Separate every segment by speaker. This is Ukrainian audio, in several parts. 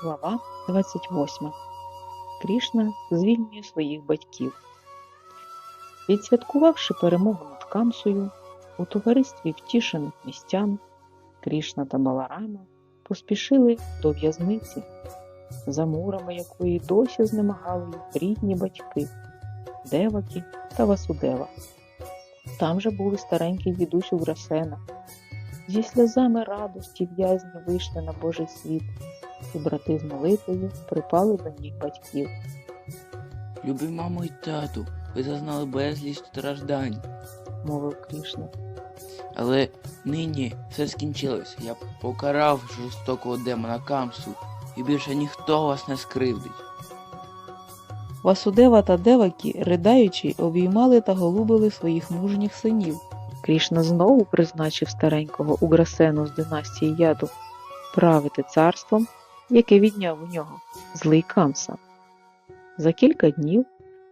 Speaker 1: Глава 28. Крішна звільнює своїх батьків. Відсвяткувавши перемогу над Камсою, у товаристві втішених містян, Крішна та Баларама поспішили до в'язниці, за мурами якої досі знемагали рідні батьки Девакі та Васудева. Там же були старенький дідусь Уграсена. Зі сльозами радості в'язні вийшли на Божий світ, і брати з молитвою припали до ніг батьків.
Speaker 2: Любі мамо і тату, ви зазнали безліч страждань.
Speaker 1: мовив Крішна.
Speaker 2: Але нині все скінчилось. Я покарав жорстокого демона Камсу, і більше ніхто вас не скривдить.
Speaker 1: Васудева та Девакі, ридаючи, обіймали та голубили своїх мужніх синів. Крішна знову призначив старенького Уграсену з династії яду правити царством, яке відняв у нього злий Камса. За кілька днів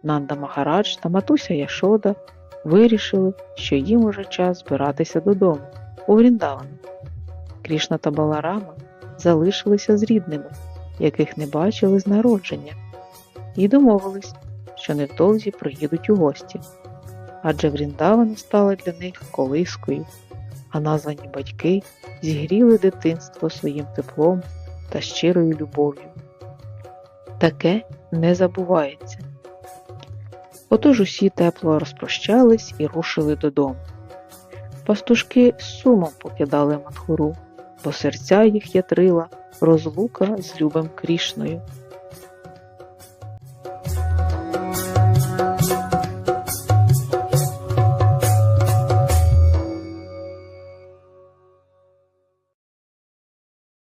Speaker 1: Нанда Магарадж та матуся Яшода вирішили, що їм уже час збиратися додому у Вріндавану. Крішна та Баларама залишилися з рідними, яких не бачили з народження, і домовились, що невдовзі приїдуть у гості, адже Вріндавана стала для них колискою, а названі батьки зігріли дитинство своїм теплом та щирою любов'ю. Таке не забувається. Отож усі тепло розпрощались і рушили додому. Пастушки з сумом покидали Матхуру, бо серця їх ятрила розлука з любим Крішною.